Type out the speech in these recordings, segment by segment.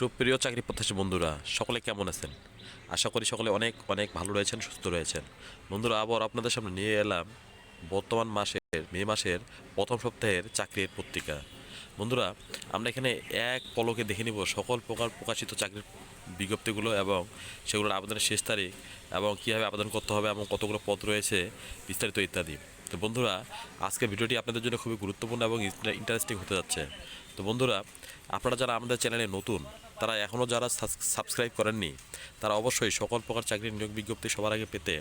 সুপ্রিয় চাকরি প্রত্যাশী বন্ধুরা, সকলে কেমন আছেন? আশা করি সকলে অনেক অনেক ভালো রয়েছেন, সুস্থ রয়েছেন। বন্ধুরা, আবার আপনাদের সামনে নিয়ে এলাম বর্তমান মাসের, মে মাসের প্রথম সপ্তাহের চাকরির পত্রিকা। বন্ধুরা, আমরা এখানে এক পলকে দেখে নিব সকল প্রকার প্রকাশিত চাকরির বিজ্ঞপ্তিগুলো এবং সেগুলোর আবেদনের শেষ তারিখ এবং কীভাবে আবেদন করতে হবে এবং কতগুলো পদ রয়েছে, বিস্তারিত ইত্যাদি। তো বন্ধুরা, আজকের ভিডিওটি আপনাদের জন্য খুবই গুরুত্বপূর্ণ এবং ইন্টারেস্টিং হতে যাচ্ছে। তো বন্ধুরা আপনারা যারা আমাদের চ্যানেলে নতুন, তারা এখনও যারা সাবস্ক্রাইব করেননি, তারা অবশ্যই সকল প্রকার চাকরির নিয়োগ বিজ্ঞপ্তি সবার আগে পেতে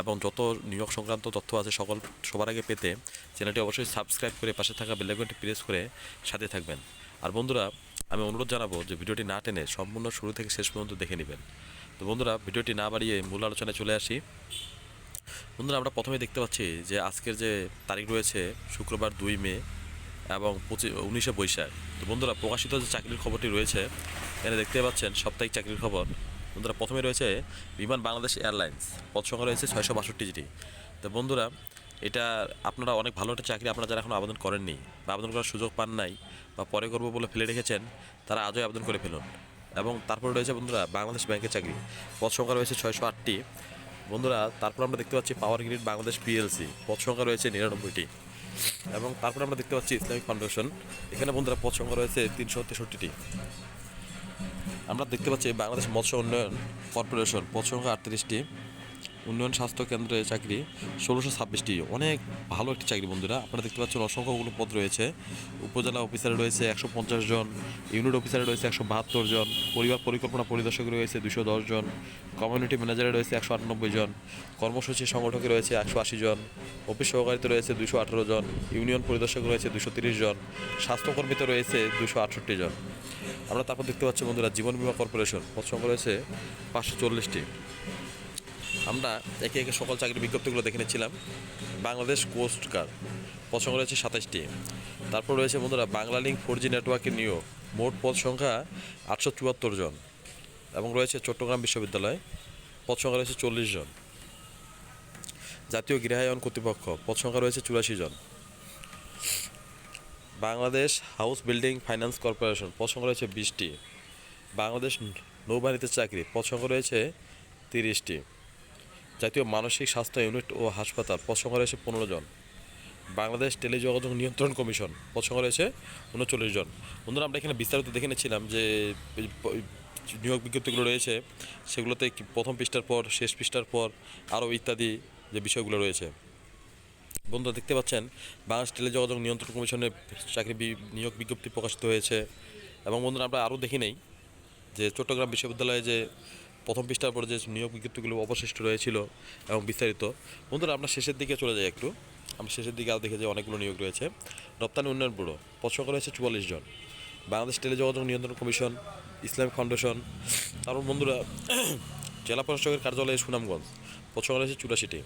এবং যত নিয়োগ সংক্রান্ত তথ্য আছে সকল সবার আগে পেতে চ্যানেলটি অবশ্যই সাবস্ক্রাইব করে পাশে থাকা বেলাইকনটি প্রেস করে সাথে থাকবেন। আর বন্ধুরা, আমি অনুরোধ জানাব যে ভিডিওটি না টেনে সম্পূর্ণ শুরু থেকে শেষ পর্যন্ত দেখে নেবেন। তো বন্ধুরা, ভিডিওটি না বাড়িয়ে মূল আলোচনায় চলে আসি। বন্ধুরা, আমরা প্রথমে দেখতে পাচ্ছি যে আজকের যে তারিখ রয়েছে, শুক্রবার দুই মে এবং পঁচিশ উনিশে বৈশাখ। তো বন্ধুরা, প্রকাশিত যে চাকরির খবরটি রয়েছে, এখানে দেখতে পাচ্ছেন সাপ্তাহিক চাকরির খবর। বন্ধুরা, প্রথমে রয়েছে বিমান বাংলাদেশ এয়ারলাইন্স। পদ সংখ্যা রয়েছে ছয়শো বাষট্টি বাষট্টিটি তো বন্ধুরা, এটা আপনারা অনেক ভালো একটা চাকরি আপনারা যারা এখন আবেদন করেননি বা আবেদন করার সুযোগ পান নাই বা পরে করব বলে ফেলে রেখেছেন, তারা আজই আবেদন করে ফেলুন। এবং তারপরে রয়েছে বন্ধুরা, বাংলাদেশ ব্যাংকের চাকরি। পদ সংখ্যা রয়েছে ছয়শো আটটি। বন্ধুরা, তারপর আমরা দেখতে পাচ্ছি পাওয়ার গ্রিড বাংলাদেশ পিএলসি। পদ সংখ্যা রয়েছে নিরানব্বইটি। এবং তারপরে আমরা দেখতে পাচ্ছি ইসলামিক ফাউন্ডেশন। এখানে বন্ধুরা পদ সংখ্যা রয়েছে তিনশো তেষট্টিটি। আমরা দেখতে পাচ্ছি বাংলাদেশ মৎস্য উন্নয়ন কর্পোরেশন পদ সংখ্যা আটত্রিশটি। উন্নয়ন স্বাস্থ্য কেন্দ্রে চাকরি, ষোলোশো ছাব্বিশটি। অনেক ভালো একটি চাকরি বন্ধুরা। আপনারা দেখতে পাচ্ছেন অসংখ্যগুলো পদ রয়েছে। উপজেলা অফিসারে রয়েছে একশো পঞ্চাশ জন, ইউনিট অফিসারে রয়েছে একশো বাহাত্তর জন, পরিবার পরিকল্পনা পরিদর্শক রয়েছে দুশো দশ জন, কমিউনিটি ম্যানেজারে রয়েছে একশো আটানব্বই জন, কর্মসূচি সংগঠকে রয়েছে একশো আশি জন, অফিস সহকারীতে রয়েছে দুশো আঠারো জন, ইউনিয়ন পরিদর্শক রয়েছে দুশো তিরিশ জন, স্বাস্থ্যকর্মীতে রয়েছে দুশো আটষট্টি জন। আমরা তারপর দেখতে পাচ্ছি বন্ধুরা, জীবন বীমা কর্পোরেশন। পদ সংখ্যা রয়েছে পাঁচশো চল্লিশটি। আমরা একে একে সকল চাকরির বিজ্ঞপ্তিগুলো দেখে নিচ্ছিলাম। বাংলাদেশ কোস্ট গার্ড সংখ্যা রয়েছে সাতাশটি তারপর রয়েছে বন্ধুরা বাংলা লিঙ্ক ফোর জি নেটওয়ার্কের নিয়োগ। মোট পদ সংখ্যা আটশো চুয়াত্তর জন। এবং রয়েছে চট্টগ্রাম বিশ্ববিদ্যালয়। পদ সংখ্যা রয়েছে চল্লিশ জন। জাতীয় গৃহায়ন কর্তৃপক্ষ। পদ সংখ্যা রয়েছে চুরাশি জন। Bangladesh house building finance corporation. পদ সংখ্যা রয়েছে বিশটি। বাংলাদেশ নৌবাহিনীতে চাকরি। পদ সংখ্যা রয়েছে তিরিশটি। জাতীয় মানসিক স্বাস্থ্য ইউনিট ও হাসপাতাল পদ সংখ্যা রয়েছে পনেরো জন। বাংলাদেশ টেলিযোগাযোগ নিয়ন্ত্রণ কমিশন পদ সংখ্যা রয়েছে উনচল্লিশ জন। বন্ধুরা, আমরা এখানে বিস্তারিত দেখে নিয়েছিলাম যে নিয়োগ বিজ্ঞপ্তিগুলো রয়েছে, সেগুলোতে প্রথম পৃষ্ঠার পর, শেষ পৃষ্ঠার পর, আরও ইত্যাদি যে বিষয়গুলো রয়েছে। বন্ধুরা, দেখতে পাচ্ছেন, বাংলাদেশ টেলিযোগাযোগ নিয়ন্ত্রণ কমিশনের চাকরি নিয়োগ বিজ্ঞপ্তি প্রকাশিত হয়েছে। এবং বন্ধুরা, আমরা আরও দেখি নেই যে, চট্টগ্রাম বিশ্ববিদ্যালয়ে যে প্রথম পৃষ্ঠার পর যে নিয়োগ বিজ্ঞপ্তিগুলো অবশিষ্ট রয়েছিল এবং বিস্তারিত, বন্ধুরা আমরা শেষের দিকে চলে যাই একটু। আমরা শেষের দিকে আরও দেখে যে অনেকগুলো নিয়োগ রয়েছে। রপ্তানি উন্নয়ন ব্যুরো সংখ্যা রয়েছে চুয়াল্লিশ জন। বাংলাদেশ টেলিযোগাযোগ নিয়ন্ত্রণ কমিশন ইসলামিক ফাউন্ডেশন, তারপর বন্ধুরা, জেলা প্রশাসকের কার্যালয়ে সুনামগঞ্জ সংখ্যা রয়েছে চুরাশিটি।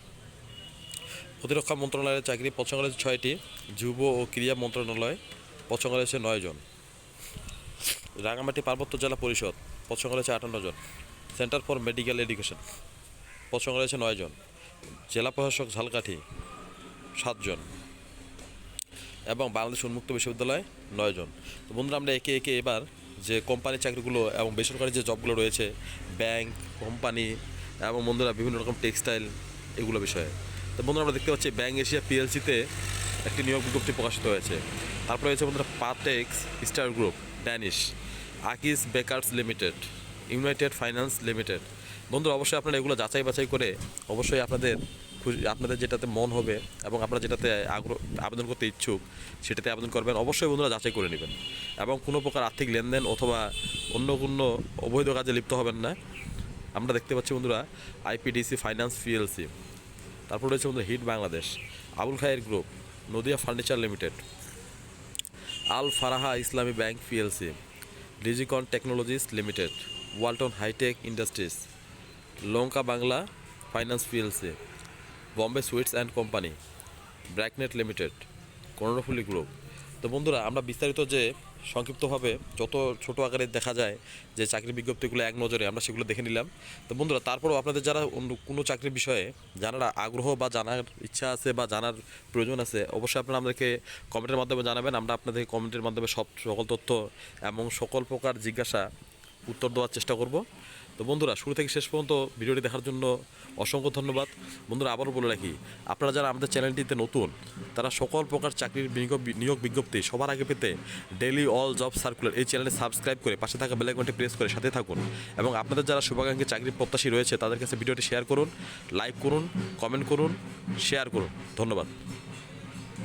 প্রতিরক্ষা মন্ত্রণালয়ের চাকরি সংখ্যা রয়েছে ছয়টি। যুব ও ক্রীড়া মন্ত্রণালয় সংখ্যা রয়েছে নয় জন। রাঙামাটি পার্বত্য জেলা পরিষদ সংখ্যা রয়েছে আটান্ন জন। Centre for medical education. সংখ্যা রয়েছে নয় জন। জেলা প্রশাসক ঝালকাঠি সাতজন এবং বাংলাদেশ উন্মুক্ত বিশ্ববিদ্যালয় নয় জন। তো বন্ধুরা, আমরা একে একে এবার যে কোম্পানির চাকরিগুলো এবং বেসরকারি যে জবগুলো রয়েছে, ব্যাংক, কোম্পানি এবং বন্ধুরা বিভিন্ন রকম টেক্সটাইল এগুলো বিষয়ে। তো বন্ধুরা, আমরা দেখতে পাচ্ছি ব্যাংক এশিয়া পিএলসিতে একটি নিয়োগ বিজ্ঞপ্তি প্রকাশিত হয়েছে। তারপরে রয়েছে বন্ধুরা Partex star group Danish Akij bakers limited united finance limited বন্ধুরা, অবশ্যই আপনারা এগুলো যাচাই বাছাই করে অবশ্যই আপনাদের আপনাদের যেটাতে মন হবে এবং আপনারা যেটাতে আগ্রহ আবেদন করতে ইচ্ছুক, সেটাতে আবেদন করবেন। অবশ্যই বন্ধুরা যাচাই করে নেবেন। এবং কোনো প্রকার আর্থিক লেনদেন অথবা অন্য কোনো অবৈধ কাজে লিপ্ত হবেন না। আমরা দেখতে পাচ্ছি বন্ধুরা আইপিডিসি ফাইন্যান্স পিএলসি তারপর রয়েছে বন্ধুরা hit Bangladesh, Abul Khair group, Nadia furniture limited. Al Faraha Islami bank PLC Digicon technologies limited. Walton hi tech industries, Lanka Bangla finance PLC Bombay sweets and company, BRACNet limited, Karnaphuli group. তো বন্ধুরা, আমরা বিস্তারিত যে সংক্ষিপ্তভাবে যত ছোট আকারে দেখা যায় যে চাকরি বিজ্ঞপ্তিগুলো এক নজরে, আমরা সেগুলো দেখে নিলাম। তো বন্ধুরা, তারপরেও আপনাদের যারা অন্য কোনো চাকরির বিষয়ে জানার আগ্রহ বা জানার ইচ্ছা আছে বা জানার প্রয়োজন আছে, অবশ্যই আপনারা আমাদেরকে কমেন্টের মাধ্যমে জানাবেন। আমরা আপনাদের কমেন্টের মাধ্যমে সব সকল তথ্য এবং সকল প্রকার জিজ্ঞাসা উত্তর দেওয়ার চেষ্টা করব। তো বন্ধুরা, শুরু থেকে শেষ পর্যন্ত ভিডিওটি দেখার জন্য অসংখ্য ধন্যবাদ। বন্ধুরা, আবারও বলে রাখি, আপনারা যারা আমাদের চ্যানেলটিতে নতুন, তারা সকল প্রকার চাকরির নিয়োগ বিজ্ঞপ্তি সবার আগে পেতে ডেইলি অল জব সার্কুলার এই চ্যানেলে সাবস্ক্রাইব করে পাশে থাকা বেলাইকনটি প্রেস করে সাথে থাকুন। এবং আপনাদের যারা শুভাকাঙ্ক্ষী চাকরির প্রত্যাশী রয়েছে, তাদের কাছে ভিডিওটি শেয়ার করুন লাইক করুন কমেন্ট করুন শেয়ার করুন। ধন্যবাদ।